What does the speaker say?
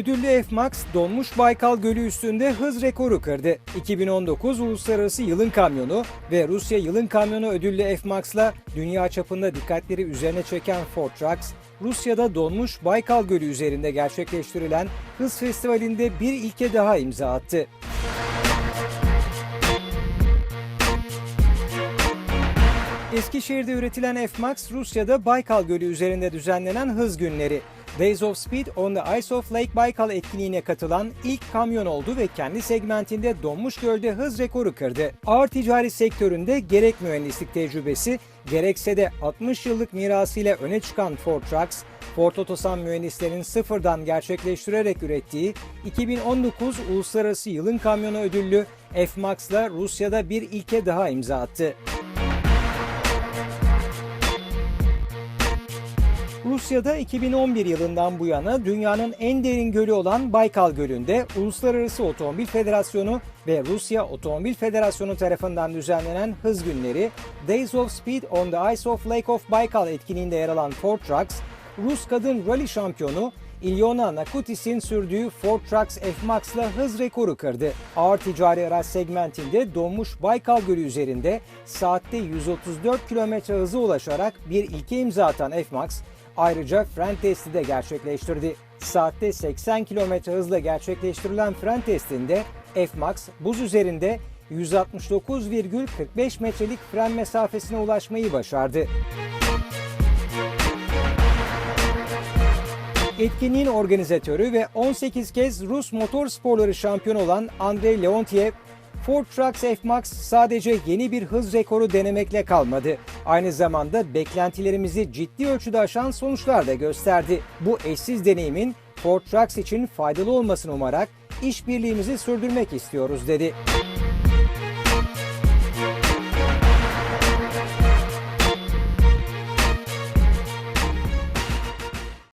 ödüllü F-Max donmuş Baykal Gölü üstünde hız rekoru kırdı. 2019 Uluslararası Yılın Kamyonu ve Rusya Yılın Kamyonu ödüllü F-Max'la dünya çapında dikkatleri üzerine çeken Ford Trucks, Rusya'da donmuş Baykal Gölü üzerinde gerçekleştirilen hız festivalinde bir ilke daha imza attı. Eskişehir'de üretilen F-Max, Rusya'da Baykal Gölü üzerinde düzenlenen hız günleri. Days of Speed on the Ice of Lake Baykal etkinliğine katılan ilk kamyon oldu ve kendi segmentinde donmuş gölde hız rekoru kırdı. Ağır ticari sektöründe gerek mühendislik tecrübesi, gerekse de 60 yıllık mirasıyla öne çıkan Ford Trucks, Ford Otosan mühendislerin sıfırdan gerçekleştirerek ürettiği 2019 Uluslararası Yılın Kamyonu ödüllü F-Max'la Rusya'da bir ilke daha imza attı. Rusya'da 2011 yılından bu yana dünyanın en derin gölü olan Baykal Gölü'nde Uluslararası Otomobil Federasyonu ve Rusya Otomobil Federasyonu tarafından düzenlenen hız günleri Days of Speed on the Ice of Lake of Baykal etkinliğinde yer alan Ford Trucks, Rus kadın rally şampiyonu İlyona Nakutis'in sürdüğü Ford Trucks F-Max'la hız rekoru kırdı. Ağır ticari araç segmentinde donmuş Baykal Gölü üzerinde saatte 134 km hıza ulaşarak bir ilke imza atan F-Max, ayrıca fren testi de gerçekleştirdi. Saatte 80 km hızla gerçekleştirilen fren testinde F-Max buz üzerinde 169,45 metrelik fren mesafesine ulaşmayı başardı. Etkinliğin organizatörü ve 18 kez Rus motor sporları şampiyonu olan Andrei Leontiev, Ford Trucks F-Max sadece yeni bir hız rekoru denemekle kalmadı. Aynı zamanda beklentilerimizi ciddi ölçüde aşan sonuçlar da gösterdi. Bu eşsiz deneyimin Ford Trucks için faydalı olmasını umarak işbirliğimizi sürdürmek istiyoruz dedi.